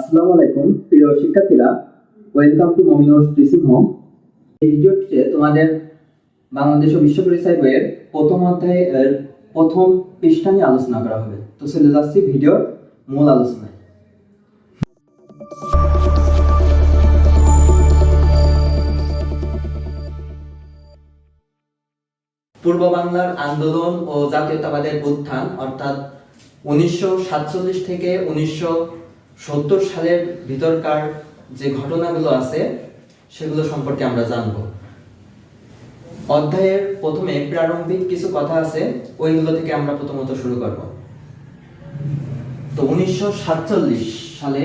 আসসালামু আলাইকুম, প্রিয় শিক্ষার্থীরা। ওয়েলকাম টু মমিনুর হোম এই ভিডিওটিতে তোমাদের বাংলাদেশ বিশ্ব পরিচয় বইয়ের প্রথম প্রথম পৃষ্ঠা নিয়ে আলোচনা করা হবে। তো ভিডিওর মূল আলোচনায়। পূর্ব বাংলার আন্দোলন ও জাতীয়তাবাদের উত্থান, অর্থাৎ উনিশশো সাতচল্লিশ থেকে উনিশশো সত্তর সালের ভিতরকার যে ঘটনাগুলো আছে, সেগুলো সম্পর্কে আমরা জানব। অধ্যায়ের প্রথমে প্রারম্ভিক কিছু কথা আছে, ওইগুলো থেকে আমরা প্রথমত শুরু করব। তো উনিশশো সাতচল্লিশ সালে,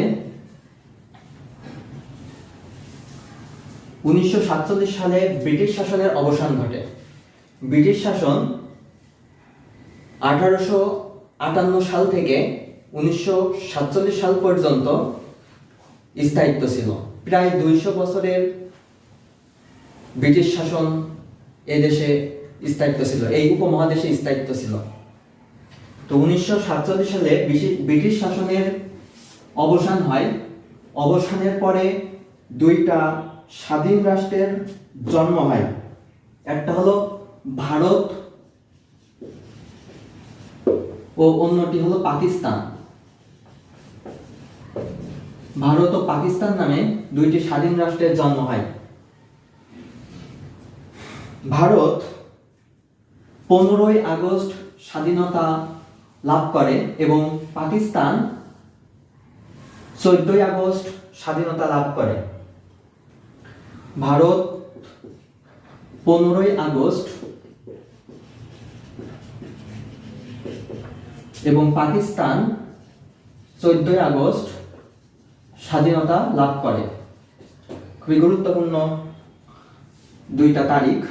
উনিশশো সাতচল্লিশ সালে ব্রিটিশ শাসনের অবসান ঘটে। ব্রিটিশ শাসন আঠারোশো আটান্ন সাল থেকে উনিশশো সাতচল্লিশ সাল পর্যন্ত স্থায়িত্ব ছিল। প্রায় দুইশো বছরের ব্রিটিশ শাসন এই দেশে স্থায়িত্ব ছিল, এই উপমহাদেশে স্থায়িত্ব ছিল। তো উনিশশো সাতচল্লিশ সালে ব্রিটি- ব্রিটিশ শাসনের অবসান হয়। অবসানের পরে দুইটা স্বাধীন রাষ্ট্রের জন্ম হয়। একটা হলো ভারত ও অন্যটি হলো পাকিস্তান। ভারত ও পাকিস্তান নামে দুইটি স্বাধীন রাষ্ট্রের জন্ম হয়। ভারত পনেরোই আগস্ট স্বাধীনতা লাভ করে এবং পাকিস্তান চোদ্দই আগস্ট স্বাধীনতা লাভ করে। ভারত পনেরোই আগস্ট এবং পাকিস্তান চোদ্দই আগস্ট স্বাধীনতা লাভ করে। খুবই গুরুত্বপূর্ণ দুইটা তারিখ।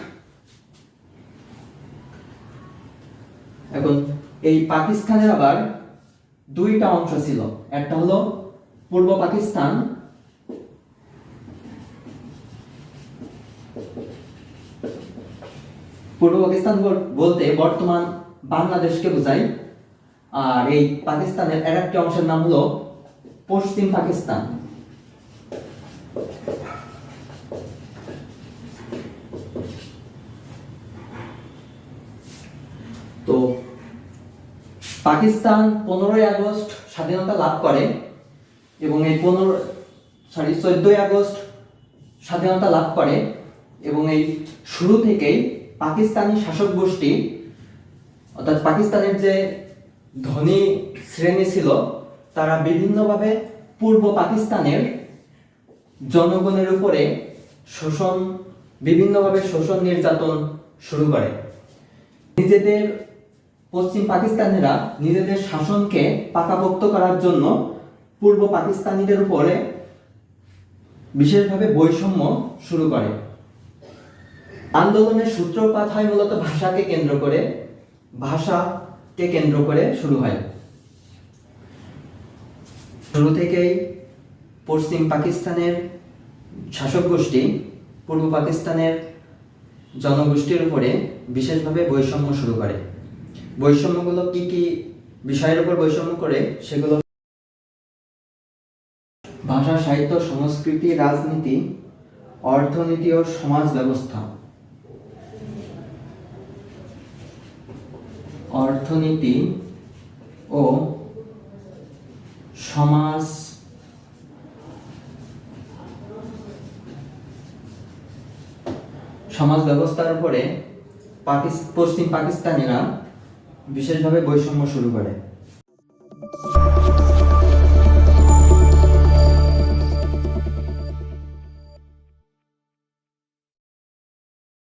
এখন এই পাকিস্তানের আবার দুইটা অংশ ছিল। একটা হলো পূর্ব পাকিস্তান পূর্ব পাকিস্তান বল- বলতে বর্তমান বাংলাদেশকে বোঝায়। আর এই পাকিস্তানের আর একটি অংশের নাম হলো পশ্চিম পাকিস্তান। তো পাকিস্তান পনেরোই আগস্ট স্বাধীনতা লাভ করে এবং এই পনেরো সরি চোদ্দই আগস্ট স্বাধীনতা লাভ করে এবং এই শুরু থেকেই পাকিস্তানি শাসক গোষ্ঠী, অর্থাৎ পাকিস্তানের যে ধনী শ্রেণি ছিল তারা বিভিন্নভাবে পূর্ব পাকিস্তানের জনগণের উপরে শোষণ, বিভিন্নভাবে শোষণ নির্যাতন শুরু করে। নিজেদের পশ্চিম পাকিস্তানিরা নিজেদের শাসনকে পাকাপোক্ত করার জন্য পূর্ব পাকিস্তানিদের উপরে বিশেষভাবে বৈষম্য শুরু করে। আন্দোলনের সূত্রপাত হয় মূলত ভাষাকে কেন্দ্র করে, ভাষাকে কেন্দ্র করে শুরু হয়। শুরু থেকেই পশ্চিম পাকিস্তানের শাসক গোষ্ঠী, পূর্ব পাকিস্তানের জনগোষ্ঠীর উপরে বিশেষভাবে বৈষম্য শুরু করে। বৈষম্যগুলো কি কি বিষয়ের উপর বৈষম্য করে, সেগুলো ভাষা, সাহিত্য, সংস্কৃতি, রাজনীতি, অর্থনীতি ও সমাজ ব্যবস্থা। অর্থনীতি ও সমাজ সমাজ ব্যবস্থার উপরে পশ্চিম পাকিস্তানিরা বিশেষভাবে বৈষম্য শুরু করে।